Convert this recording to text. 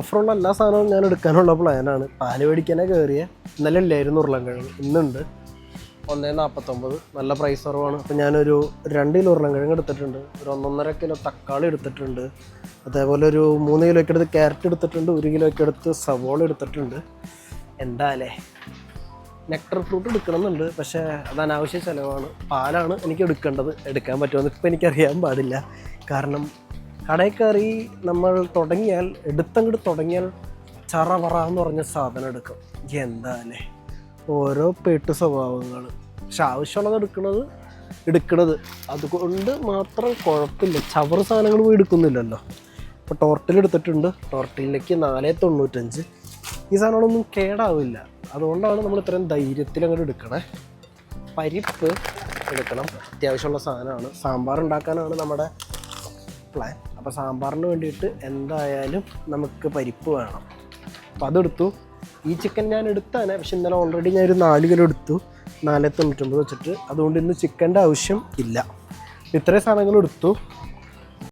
ഓഫറുള്ള എല്ലാ സാധനവും ഞാൻ എടുക്കാനുള്ള പ്ലാനാണ് പാൽ മേടിക്കാനേ കയറിയ ഇന്നലെ ഇല്ലായിരുന്നു ഉരുളൻകിഴങ്ങ് ഇന്നുണ്ട്. ഒന്നേ നാൽപ്പത്തൊമ്പത് നല്ല പ്രൈസ് കുറവാണ്. അപ്പോൾ ഞാനൊരു രണ്ട് കിലോ ഉരുളൻകിഴങ്ങ് എടുത്തിട്ടുണ്ട്. ഒരു ഒന്നൊന്നര കിലോ തക്കാളി എടുത്തിട്ടുണ്ട്. അതേപോലെ ഒരു മൂന്ന് കിലോയ്ക്ക് എടുത്ത് ക്യാരറ്റ് എടുത്തിട്ടുണ്ട്. ഒരു കിലോയ്ക്ക് എടുത്ത് സവോള എടുത്തിട്ടുണ്ട്. എന്താ അല്ലേ നെക്ടർ ഫ്രൂട്ട് എടുക്കണമെന്നുണ്ട്. പക്ഷേ അത് അനാവശ്യ ചിലവാണ്. പാലാണ് എനിക്ക് എടുക്കേണ്ടത്. എടുക്കാൻ പറ്റുമെന്ന് ഇപ്പം എനിക്കറിയാൻ പാടില്ല. കാരണം കടയിൽ കയറി നമ്മൾ തുടങ്ങിയാൽ എടുത്തങ്ങോട്ട് തുടങ്ങിയാൽ ചറവറ എന്ന് പറഞ്ഞ സാധനം എടുക്കും. എന്താ അല്ലേ ഓരോ പെട്ട് സ്വഭാവങ്ങൾ. പക്ഷെ ആവശ്യമുള്ളത് എടുക്കുന്നത് എടുക്കണത്. അതുകൊണ്ട് മാത്രം കുഴപ്പമില്ല. ചവർ സാധനങ്ങൾ പോയി എടുക്കുന്നില്ലല്ലോ. ഇപ്പോൾ ടോർട്ടിൽ എടുത്തിട്ടുണ്ട്. ടോർട്ടിലേക്ക് നാല് തൊണ്ണൂറ്റഞ്ച്. ഈ സാധനങ്ങളൊന്നും കേടാവില്ല. അതുകൊണ്ടാണ് നമ്മൾ ഇത്രയും ധൈര്യത്തിൽ അങ്ങോട്ട് എടുക്കണേ. പരിപ്പ് എടുക്കണം. അത്യാവശ്യമുള്ള സാധനമാണ്. സാമ്പാർ ഉണ്ടാക്കാനാണ് നമ്മുടെ പ്ലാൻ അപ്പോൾ സാമ്പാറിന് വേണ്ടിയിട്ട് എന്തായാലും നമുക്ക് പരിപ്പ് വേണം. അപ്പോൾ അതെടുത്തു. ഈ ചിക്കൻ ഞാൻ എടുത്താണ് പക്ഷെ ഇന്നലെ ഓൾറെഡി ഞാൻ ഒരു നാല് കിലോ എടുത്തു. നാല് തൊണ്ണൂറ്റൊമ്പത് വെച്ചിട്ട്. അതുകൊണ്ട് ഇന്ന് ചിക്കന്റെ ആവശ്യം ഇല്ല. ഇത്രയും സാധനങ്ങൾ എടുത്തു.